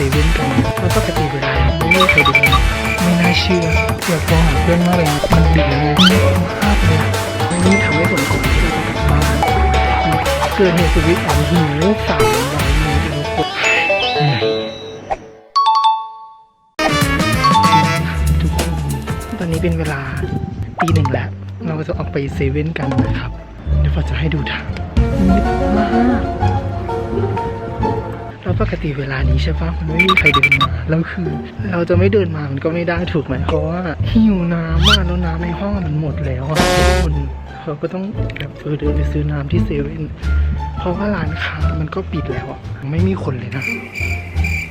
เซเว่นกันแล้วปกติเวลาไม่มีใครดูไม่น่าเชื่ออยากโทรหาเพื่อนมากเลยมันดึกแล้วไม่คุ้มค่าเลยนี่ทำให้ผลของที่จะกลับบ้านเกิดเหตุสุดวิสัยหิวสามร้อยเมตรแล้วทุกคนตอนนี้เป็นเวลาตีหนึ่งแล้ว เราจะออกไปเซเว่นกันนะครับ เดี๋ยวเราจะให้ดูทาง กติเวลานี้ใช่ปะมันไม่มีใครเดินมาแล้วคือ เราจะไม่เดินมามันก็ไม่ได้ถูกไหมเพราะว่าหิวน้ำมากแล้วน้ำในห้องมันหมดแล้วอะทุกคนเราก็ต้องแบบเออเดินไปซื้อน้ำที่เซเว่นเพราะว่าร้านค้ามันก็ปิดแล้วอะไม่มีคนเลยนะ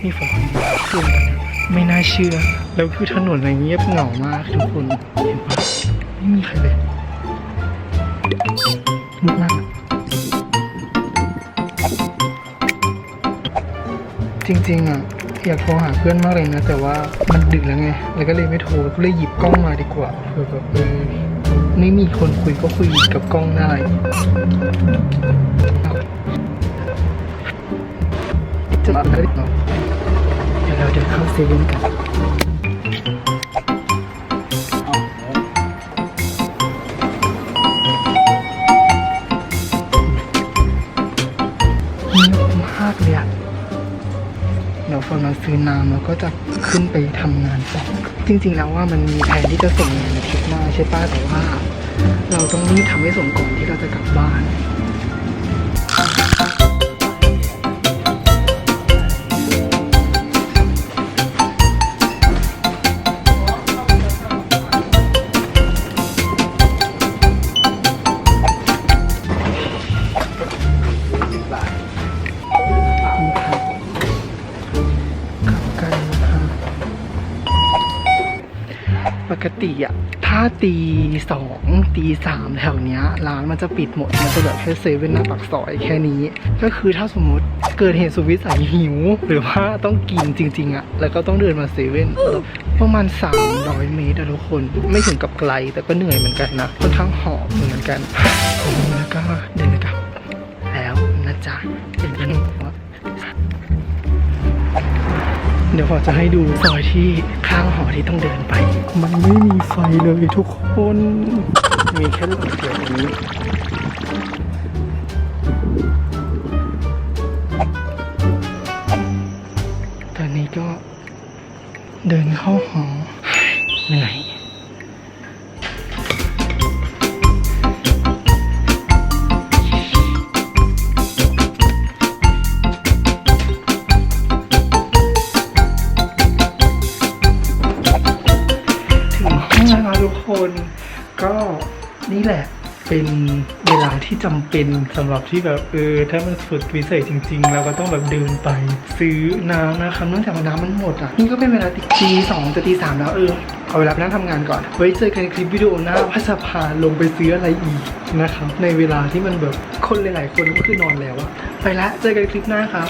นี่ฝนเพื่อนนนะไม่น่าเชื่อ แล้วคือถนนอะไรเงียบเหงามากทุกคนเห็นปะไม่มีใครเลยมืดมาก จริงๆอะอยากโทรหาเพื่อนมากเลยนะ แต่ว่ามันดึกแล้วไงแล้วก็เลยไม่โทรก็เลยหยิบกล้องมาดีกว่าเผื่อแบบเออไม่มีคนคุยก็คุยกับกล้องได้จะมาได้หรอเดี๋ยวเราเดินเข้าเซเว่นกันเงียบมากเลยอะ เดี๋ยวพอเราซื้อน้ำเราก็จะขึ้นไปทำงานต่อจริง ๆ แล้วว่ามันมีแผนที่จะส่งงานอาทิตย์หน้าใช่ป้ะแต่ว่า เราต้องรีบทำให้ส่งก่อนที่เราจะกลับบ้าน ปกติอะถ้าตีสองตีสามแถวเนี้ยร้านมันจะปิดหมด มันจะแบบแค่เซเว่นหน้าปากซอยแค่นี้ ก็คือถ้าสมมติเกิดเหตุสุดวิสัยหิว หรือว่าต้องกินจริง ๆอะแล้วก็ต้องเดินมาเซเว่นประมาณ 300 เมตรอะทุกคน ไม่ถึงกับไกลแต่ก็เหนื่อยเหมือนกันนะค่อนข้างหอบเหมือนกันแล้วก็เดินกลับแล้วนะจ๊ะเป็นกันว่า เดี๋ยวพอจะให้ดูซอยที่ข้างหอที่ต้องเดินไป มันไม่มีไฟเลยทุกคน มีแค่หลอดเดียวนี้ตอนนี้ก็เดินเข้าหอเหนื่อย ทุกคนก็นี่แหละเป็นเวลาที่จำเป็นสำหรับที่แบบเออถ้ามันสุดวิเศษจริงๆ เราก็ต้องแบบเดินไปซื้อน้ำนะครับเนื่องจากว่าน้ำมันหมดอะนี่ก็เป็นเวลาตีสองจะตีสามแล้วเออเอาเวลาไปนั่งทำงานก่อน ไว้เจอกันในคลิปวิดีโอหน้าว่าจะพาลงไปซื้ออะไรอีกนะครับในเวลาที่มันแบบคนหลายๆคนก็คือนอนแล้วอะไปละเจอกันคลิปหน้าครับ